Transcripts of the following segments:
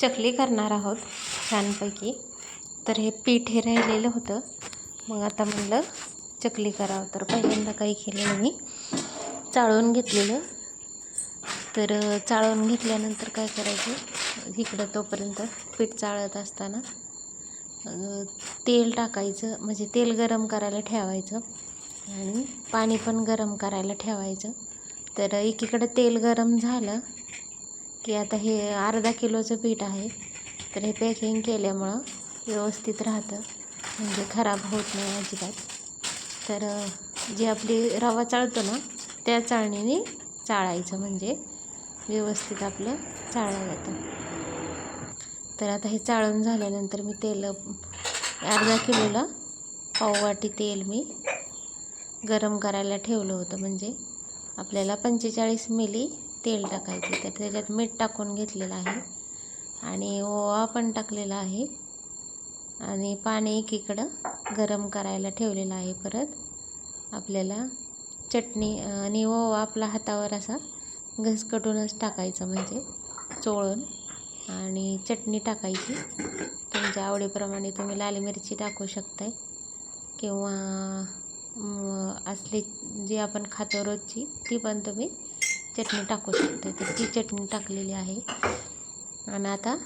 चकली करणार आहोत छानपैकी. तर हे पीठ हे राहिलेलं होतं. मग आता म्हणलं चकली करावं. तर पहिल्यांदा काही केलं मी चाळून घेतलेलं. तर चाळून घेतल्यानंतर काय करायचं? इकडं तोपर्यंत पीठ चाळत असताना तेल टाकायचं. म्हणजे तेल गरम करायला ठेवायचं आणि पाणी पण गरम करायला ठेवायचं. तर एकीकडं तेल गरम झालं की आता हे अर्धा किलोचं पीठ आहे तर हे पॅकिंग केल्यामुळं व्यवस्थित राहतं म्हणजे खराब होत नाही अजिबात. तर जी आपली रवा चाळतो ना त्या चाळणीने चाळायचं म्हणजे व्यवस्थित आपलं चाळलं जातं. तर आता हे चाळून झाल्यानंतर मी तेल अर्धा किलोला पाववाटी तेल मी गरम करायला ठेवलं होतं म्हणजे आपल्याला पंचेचाळीस मिली तेल टाकायचे तर त्याच्यात मीठ टाकून घेतलेलं आहे. आणि ओवा पण टाकलेला आहे. आणि पाणी एकीकडं गरम करायला ठेवलेलं आहे परत. आपल्याला चटणी आणि ओवा आपला हातावर असा घसकटूनच टाकायचा म्हणजे चोळून. आणि चटणी टाकायची. तुमच्या आवडीप्रमाणे तुम्ही लाल मिरची टाकू शकताय. किंवा असली जी आपण खातो रोजची ती पण तुम्ही चटणी टाकू शकते. तर ती चटणी टाकलेली आहे. आणि आता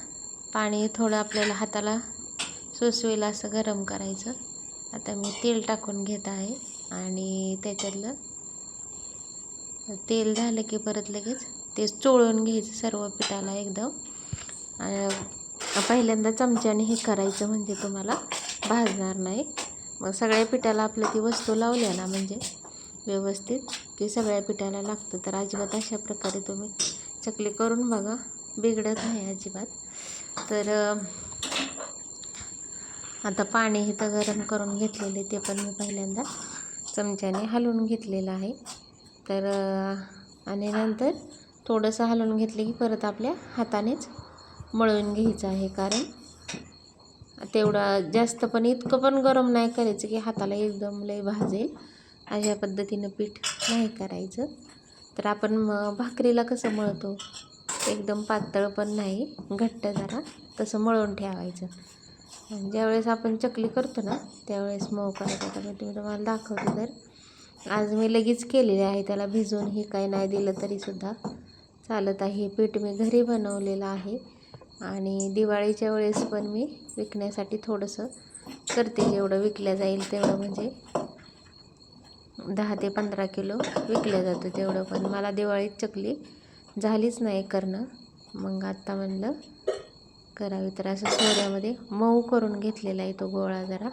पाणी थोडं आपल्याला हाताला सोसवेल असं गरम करायचं. आता मी तेल टाकून घेत आहे. आणि त्याच्यातलं तेल झालं की परत लगेच ते चोळून घ्यायचं सर्व पिठाला एकदम. पहिल्यांदा चमच्याने हे करायचं म्हणजे तुम्हाला भाजणार नाही. मग सगळ्या पिठाला आपलं ती वस्तू लावल्या ना म्हणजे व्यवस्थित की सगळ्या पिठाला लागतं. तर अजिबात अशा प्रकारे तुम्ही चकली करून बघा. बिघडत नाही अजिबात. तर आता पाणी इथं गरम करून घेतलेले ते पण मी पहिल्यांदा चमच्याने हलवून घेतलेलं आहे. तर आणि नंतर थोडंसं हलवून घेतलं की परत आपल्या हातानेच मळून घ्यायचं आहे. कारण तेवढा जास्त पण इतकं पण गरम नाही करायचं की हाताला एकदम लय भाजेल अशा पद्धतीनं पीठ नाही करायचं. तर आपण म भाकरीला कसं मळतो? एकदम पातळ पण नाही घट्ट जरा तसं मळून ठेवायचं. आणि ज्यावेळेस आपण चकली करतो ना त्यावेळेस मऊ करायचं. तर तुम्ही तुम्हाला दाखवते तर. आज मी लगेच केलेले आहे त्याला भिजवून हे काही नाही दिलं तरीसुद्धा चालत आहे. हे पीठ मी घरी बनवलेलं आहे. आणि दिवाळीच्या वेळेस पण मी विकण्यासाठी थोडंसं करते. जेवढं विकल्या जाईल तेवढं म्हणजे दहा ते पंधरा किलो विकल्या जातं तेवढं पण. मला दिवाळीत चकली झालीच नाही करणं. मग आत्ता म्हणलं करावी तर असं सोऱ्यामध्ये मऊ करून घेतलेला आहे तो गोळा जरा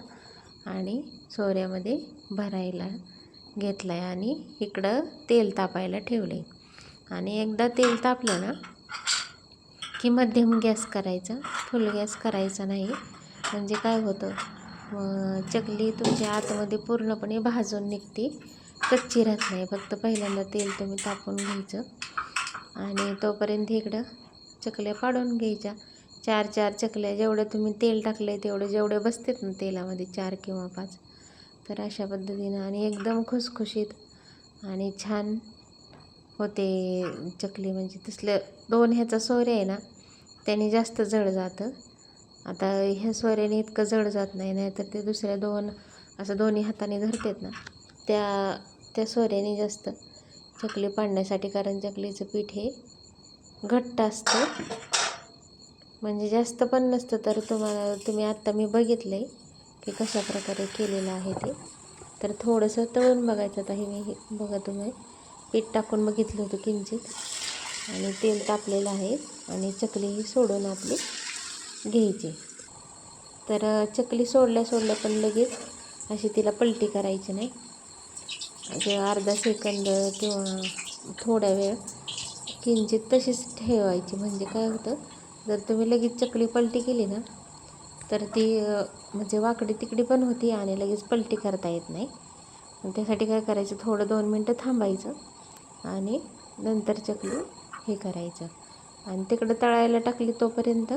आणि सोऱ्यामध्ये भरायला घेतला आहे आणि इकडं तेल तापायला ठेवलं आहे आणि एकदा तेल तापलं ना की मध्यम गॅस करायचा. फुल गॅस करायचा नाही. म्हणजे काय होतं चकली तुमच्या आतमध्ये पूर्णपणे भाजून निघते. कच्ची राहत नाही. फक्त पहिल्यांदा तेल तुम्ही तापून घ्यायचं. आणि तोपर्यंत इकडं चकल्या पाडून घ्यायच्या. चार चार चकल्या जेवढं तुम्ही तेल टाकलं आहे तेवढं जेवढे बसतात ना तेलामध्ये चार किंवा पाच. तर अशा पद्धतीनं आणि एकदम खुसखुशीत आणि छान होते चकली. म्हणजे तसलं दोन ह्याचा सोऱ्या आहे ना त्याने जास्त जड जातं. आता ह्या स्वऱ्याने इतकं जड जात नाही नाहीतर ते दुसऱ्या दोन असं दोन्ही हाताने धरतात ना त्या त्या स्वऱ्याने जास्त चकली पाडण्यासाठी कारण चकलीचं पीठ हे घट्ट असतं. म्हणजे जास्त पण नसतं तर तुम्हाला तुम्ही आत्ता मी बघितलं आहे की कशा प्रकारे केलेलं आहे ते. तर थोडंसं तळून बघायचं आता हे मी हे बघा तुम्ही. पीठ टाकून बघितलं होतं किंचित. आणि तेल तापलेलं आहे आणि चकली ही सोडून आपली घ्यायची. तर चकली सोडल्या सोडल्या पण लगेच अशी तिला पलटी करायची नाही. असे अर्धा सेकंद किंवा थोडा वेळ किंचित तशीच ठेवायची. म्हणजे काय होतं जर तुम्ही लगेच चकली पलटी केली ना तर ती म्हणजे वाकडी तिकडी पण होती आणि लगेच पलटी करता येत नाही. त्यासाठी काय करायचं थोडं दोन मिनटं थांबायचं आणि नंतर चकली हे करायचं. आणि तिकडं तळायला टाकली तोपर्यंत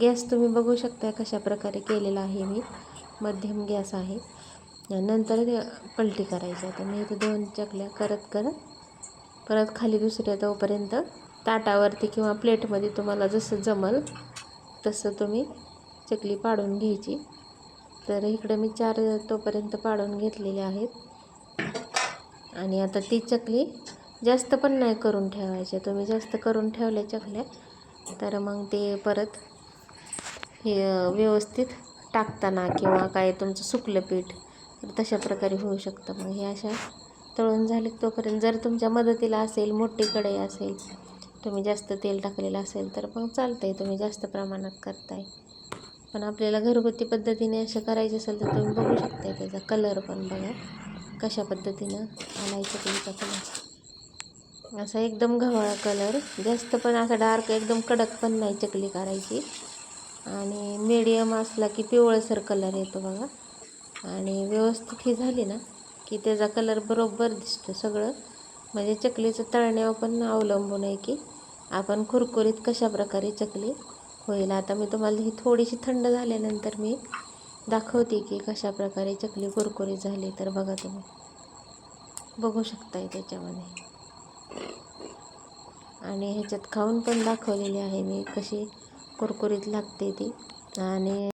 गॅस तुम्ही बघू शकता कशा प्रकारे केलेला आहे मी. मध्यम गॅस आहे. नंतर पलटी करायची. आता मी इथे दोन चकल्या करत करत परत खाली दुसऱ्या तोपर्यंत ताटावरती किंवा प्लेटमध्ये तुम्हाला जसं जमल तसं तुम्ही चकली पाडून घ्यायची. तर इकडं मी चार तोपर्यंत पाडून घेतलेले आहेत. आणि आता ती चकली जास्त पण नाही करून ठेवायच्या तुम्ही जास्त करून ठेवले चकल्या तर मग ते परत हे व्यवस्थित टाकताना किंवा काय तुमचं सुकलं पीठ तर तशा प्रकारे होऊ शकतं. मग हे अशा तळून झाले तोपर्यंत जर तुमच्या मदतीला असेल मोठी कढई असेल तुम्ही जास्त तेल टाकलेलं असेल तर मग चालतं आहे तुम्ही जास्त प्रमाणात करताय. पण आपल्याला घरगुती पद्धतीने असं करायचं असेल तर तुम्ही बघू शकताय त्याचा कलर पण बघा. कशा पद्धतीनं आणायचं तुमचा कलर असा एकदम गव्हाळा कलर जास्त पण असा डार्क एकदम कडक पण नाही चकली करायची. आणि मीडियम असला की पिवळसर कलर येतो बघा. आणि व्यवस्थित ही झाली ना की त्याचा कलर बरोबर दिसतो सगळं. म्हणजे चकलीचं तळण्यावर पण अवलंबून आहे की आपण कुरकुरीत कशा प्रकारे चकली होईल. आता मी तुम्हाला ही थोडीशी थंड झाल्यानंतर मी दाखवते की कशा प्रकारे चकली कुरकुरीत झाली. तर बघा तुम्ही. बघू शकताय त्याच्यामध्ये. आणि ह्याच्यात खाऊन पण दाखवलेली आहे मी कशी कुरकुरीत लागते ती. आणि